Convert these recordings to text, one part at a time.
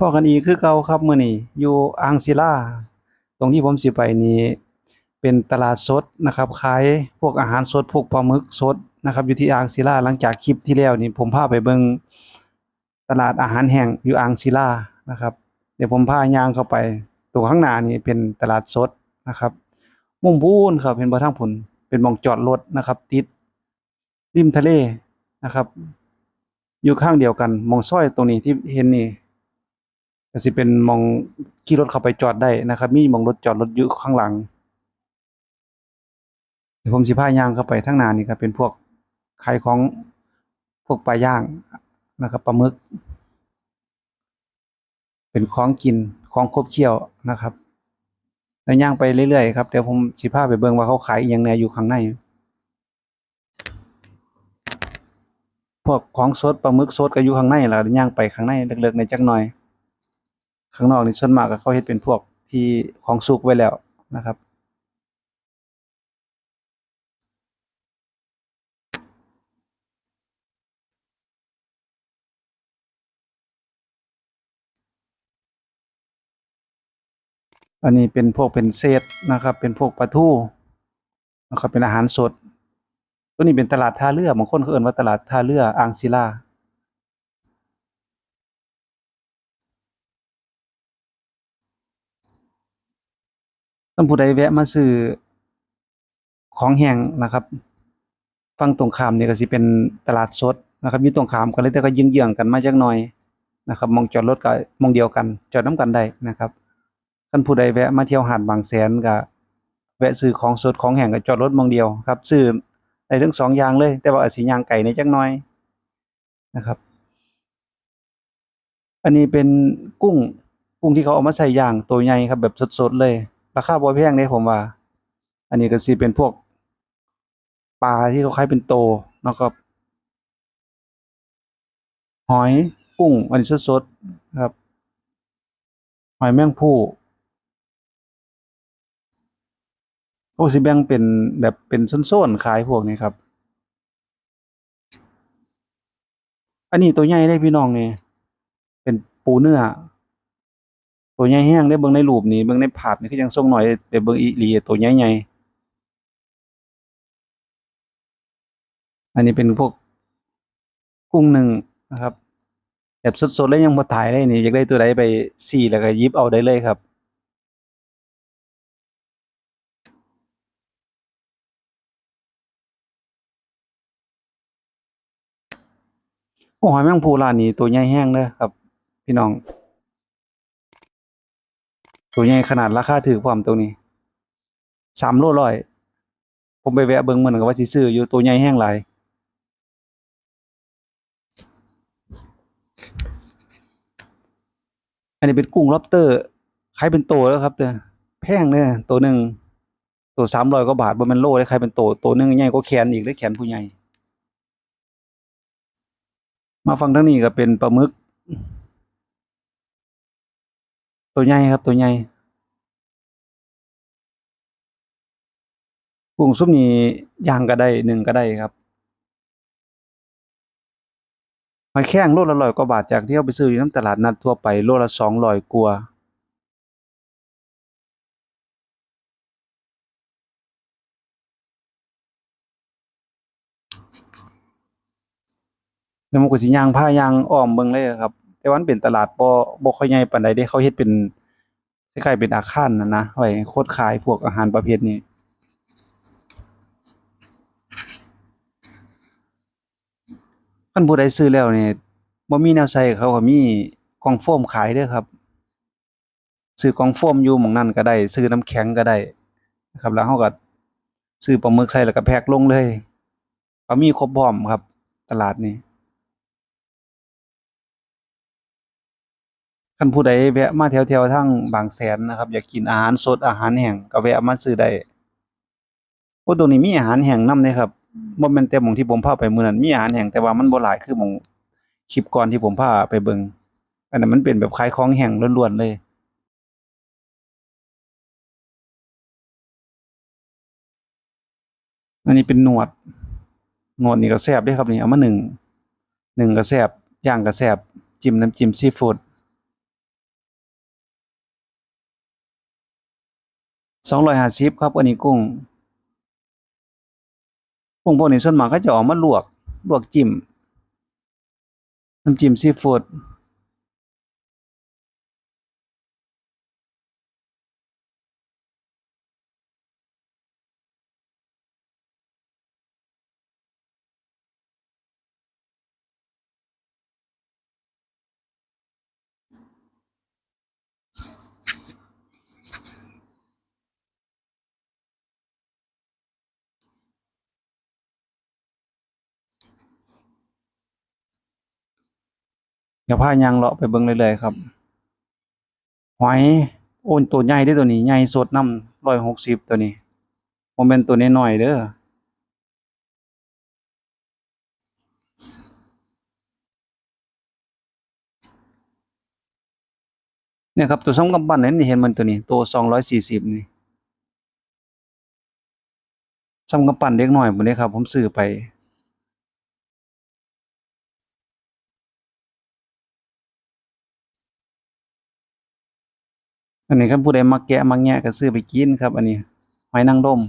พ้อกันอีกคือเก่าครับมื้อนี้อยู่อ่างศิลาตรงที่ผมสิไปนี่เป็นตลาดสดนะครับขายพวกอาหารสดพวกปลาหมึกสดนะครับ อยู่ที่อ่างศิลาหลังจากคลิปที่แล้วนี่ผมพาไปเบิงตลาดอาหารแห้งอยู่อ่างศิลานะครับ เดี๋ยวผมพาย่างเข้าไปตรงข้างหน้านี่เป็นตลาดสดนะครับ มุมพูนครับเห็นบ่ทางพุ่นเป็นมองจอดรถนะครับ ติดริมทะเลนะครับ อยู่ข้างเดียวกันมองซอยตรงนี้ที่เห็นนี่ ก็สิเป็นมองขี่รถเข้าไปจอดได้นะครับ มีมองรถจอดรถอยู่ข้างหลังเดี๋ยวผมสิพาย่างเข้าไปทางนานี่ก็เป็นพวกขายของพวกปลาย่างนะครับปลาหมึก เป็นของกินของครบเคี่ยวนะครับแล้วย่างไปเรื่อยๆครับเดี๋ยวผมสิพาไปเบิ่งว่าเขาขายอหยังแนอยู่ข้างใน พวกของสดปลาหมึกสดก็อยู่ข้างในล่ะย่างไปข้างในเลึกๆในจักหน่อย ข้างนอกนี่ส่วนมากก็เขาเฮ็ดเป็นพวกที่ของสุกไว้แล้วนะครับอันนี้เป็นพวกเป็นเศษนะครับ เป็นพวกปลาทูนะครับเป็นอาหารสด ตัวนี้เป็นตลาดท่าเรือบางคนเขาเอิ้นว่าตลาดท่าเรืออ่างศิลา ท่านผู้ใดแวะมาซื้อของแห้งนะครับฝั่งตรงขามนี่ก็สิเป็นตลาดสดนะครับอยู่ตรงขามกันเลยแต่ก็ยิงเยื้องกันมาจักหน่อยนะครับมองจอดรถก็มองเดียวกันจอดนํกันได้นะครับท่านผู้ใดแวะมาเที่ยวหาดบางแสนก็แวะซื้อของสดของแห้งก็จอดรถมองเดียวครับซื้อได้ทั้งสองอย่างเลย แต่ว่าอาจสิย่างไกลในจักหน่อยนะครับ อันนี้เป็นกุ้งกุ้งที่เขาเอามาใส่ย่างตัวใหญ่ครับแบบสดๆเลย ราคาบ่แพงเด้ผมว่า อันนี้ก็สิเป็นพวกปลาที่เขาขายเป็นโตเนาะครับหอยกุ้งอันนี้สดๆครับ หอยแมงภู่โอ้สิแบ่งเป็นแบบเป็นโซนๆขายพวกนี้ครับ อันนี้ตัวใหญ่เลยพี่น้องนี่เป็นปูเนื้อ ตัวใหญ่แห้งได้เบิ่งในรูปนี่เบิ่งในภาพนี่คือยังทรงหน้อยแต่เบิ่งอีหลีตัวใหญ่ๆอันนี้เป็นพวกกุ้งหนึ่งนะครับแบบสดๆแล้วยังบ่ตายเลยนี่อยากได้ตัวใดไปซี่แล้วก็ยิบเอาได้เลยครับโอ้หอยแมงภูร้านนี้ตัวใหญ่แห้งเด้อครับ พี่น้อง ตัวใหญ่ขนาดราคาถูกพร้อมตรงนี้สามโลร้อยผมไปแวะเบิ่งมื้อนั้นก็ว่าสิซื้ออยู่ตัวใหญ่แห้งหลายอันนี้เป็นกุ้ง lobster ขายเป็นโตแล้วครับเด้อแพงเด้อตัวหนึ่งตัว300กว่าบาทบ่แม่นโลเด้ขายเป็นโตตัวหนึ่งใหญ่กว่าแขนอีกเด้แขนผู้ใหญ่ มาฟังทางนี้ก็เป็นปลาหมึก ตัวใหญ่ครับตัวใหญ่กุ้งซุปนี้ย่างก็ได้นึ่งก็ได้ครับหอยแครงโลละร้อยกว่าบาทจากที่เอาไปซื้ออยู่น้ำตลาดนัดทั่วไปโลละสองร้อยกว่าแล้วมันก็สิย่างผ้ายางอ้อมเบิ่งเลยครับ แต่ว่ามันเป็นตลาดบ่บ่ค่อยใหญ่ปานใดเดะเขาเฮ็ดเป็นคล้ายๆเป็นอาคารน่ะนะไว้โคตรขายพวกอาหารประเภทนี้คันผู้ใดซื้อแล้วนี่บ่มีแนวใช้เขาก็มีกล่องโฟมขายเด้อครับ ซื้อกล่องโฟมอยู่หม้องนั้นก็ได้ ซื้อน้ำแข็งก็ได้นะครับ แล้วเราก็ซื้อปลาหมึกใส่แล้วก็แพ็กลงเลยก็มีครบพร้อมครับ ตลาดนี้ คันผู้ใดแวะมาแถวๆทางบางแสนนะครับ อยากกินอาหารสดอาหารแห้งก็แวะมาซื้อได้โอ้ตรงนี้มีอาหารแห้งนำเด้ครับบ่แม่นแต่หม้องที่ผมพาไปมื้อนั้นมีอาหารแห้งแต่ว่ามันบ่หลายคือหม้องคลิปก่อนที่ผมพาไปเบิ่งอันนั้นมันเป็นแบบขายของแห้งล้วนๆเลยอันนี้เป็นหนวด หนวดนี่ก็แซ่บเด้ครับนี่เอามานึ่งนึ่งก็แซ่บย่างก็แซ่บจิ้มน้ำจิ้มซีฟู้ด สองร้อยห้าสิบครับอันนี้กุ้งกุ้งพวกนี้ส่วนมากเขาจะออกมาลวกลวกจิ้มน้ำจิ้มซีฟู้ด เดี๋ยวพายางเลาะไปเบิ่งเรื่อยๆครับหอยโอ้ตัวใหญ่เด้ตัวนี้ใหญ่สดน้ำ160ตัวนี้บ่แม่นตัวน้อยเด้อเนี่ยครับตัวสองกำปั้นนี่เห็นมันตัวนี้ตัว240นี่ซ้ำกำปั้นเด็กหน้อยพุ่นเด้ครับ ผมซื้อไป อันนี้คันผู้ใดมักแกะมักแงะก็ซื้อไปกินครับ อันนี้หอยนางรม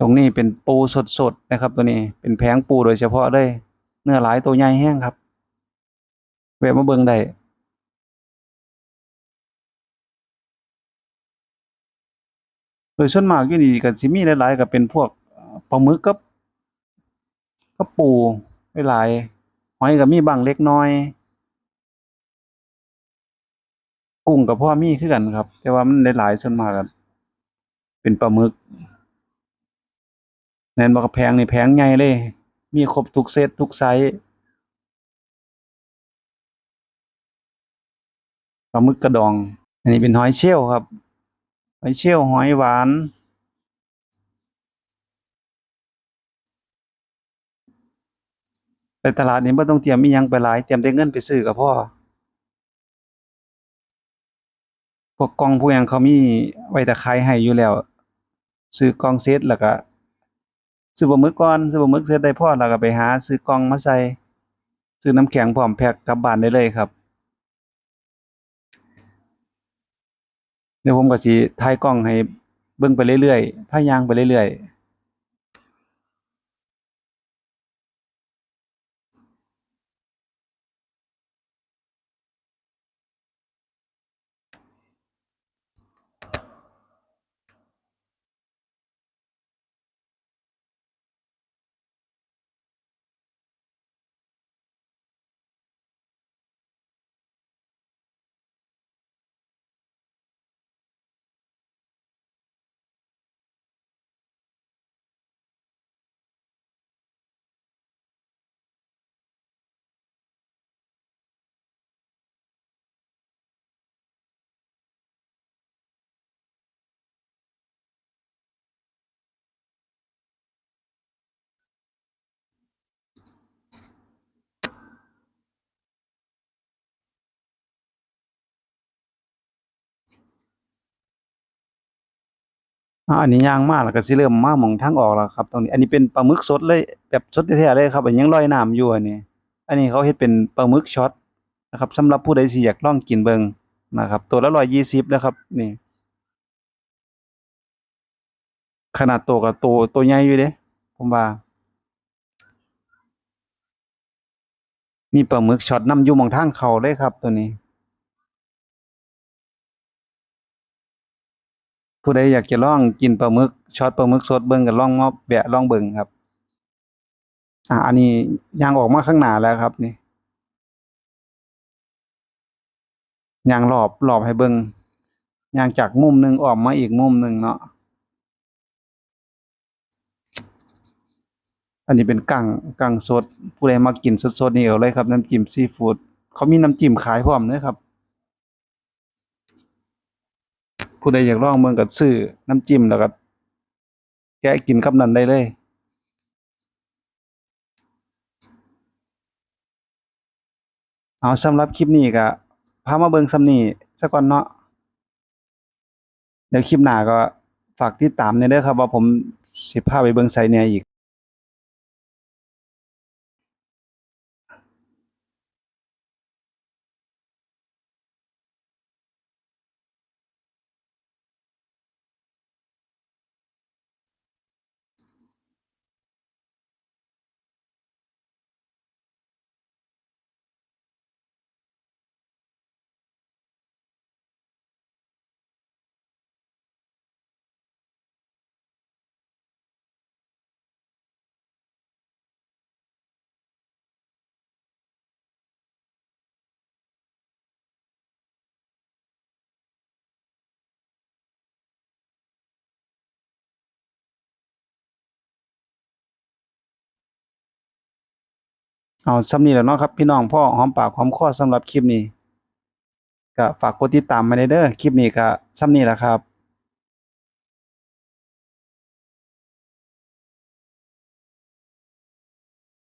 ตรงนี้เป็นปูสดๆนะครับ ตัวนี้เป็นแผงปูโดยเฉพาะเลยเนื้อหลายตัวใหญ่แห้งครับแวะมาเบิ่งได้โดยส่วนมากอยู่นี่ก็สิมีหลายๆก็เป็นพวกปลาหมึกกับกับปู หลายหอยก็มีบางเล็กน้อย กุ้งก็พอมีคือกันครับ แต่ว่ามันหลายๆส่วนมากก็เป็นปลาหมึกแม่นบ่ครับแผงนี่แผงใหญ่เลย มีครบทุกเซตทุกไซซ์ปลาหมึกกระดอง อันนี้เป็นหอยเชลล์ครับ หอยเชลล์หอยหวาน ไป ตลาดนี่บ่ต้องเตรียมอิหยังไปหลายเตรียมแต่เงินไปซื้อก็พอพวกกองพวกหยังเขามีไว้แต่ขายให้อยู่แล้ว ซื้อกล่องเซตแล้วก็ซื้อปลาหมึกก่อนซื้อปลาหมึกเสร็จได้พ่อแล้วก็ไปหา ซื้อกล่องมาใส่ซื้อน้ำแข็งพร้อมแพ็กกลับบ้านได้เลยครับเดี๋ยวผมก็สิถ่ายกล้องให้เบิ่งไปเรื่อยๆพาย่างไปเรื่อยๆ อันนี้ย่างมากแล้วก็สิเริ่มมาหมองทางออกแล้วครับ ตรงนี้ อันนี้เป็นปลาหมึกสดเลยแบบสดแท้ๆเลยครับอันยังลอยน้ำอยู่อันนี้ อันนี้เขาเฮ็ดเป็นปลาหมึกช็อตนะครับสำหรับผู้ใดสิอยากลองกินเบิงนะครับ ตัวละ120นะครับ นี่ ขนาดตัวก็ตัวตัวใหญ่อยู่เดะผมว่า มีปลาหมึกช็อตนำอยู่มองทางเขาเลยครับตัวนี้ ผู้ใดอยากจะลองกินปลาหมึกช็อตปลาหมึกสดเบิ่งก็ลองมาแวะลองเบิ่งครับ อ่าอันนี้ยางออกมาข้างหน้าแล้วครับนี่ยางรอบรอบให้เบิ่งยางจากมุมหนึ่งออกมาอีกมุมหนึ่งเนาะอันนี้เป็นกั้งกั้งสด ผู้ใดมักกินสดๆนี่เอาเลยครับ น้ำจิ้มซีฟู้ดเขามีน้ำจิ้มขายพร้อมเด้อครับ ผู้ใดอยากลองเมืองก็ซื้อน้ำจิ้มแล้วก็แกะกินกับนั้นได้เลยเอาสำหรับคลิปนี้ก็พามาเบิงส่ำนี้ซะก่อนเนาะเดี๋ยวคลิปหน้าก็ฝากติดตามในเด้อครับว่าผมสิพาไปเบิงไสแหน่อีก เอาซ้ำนี้แหล้วเนาะครับพี่น้องพ่อหอมปากหอมคอสำหรับคลิปนี้ก็ฝากกดติดตามมาเด้อคลิปนี้ก็ซ้ำนี้แหละครับ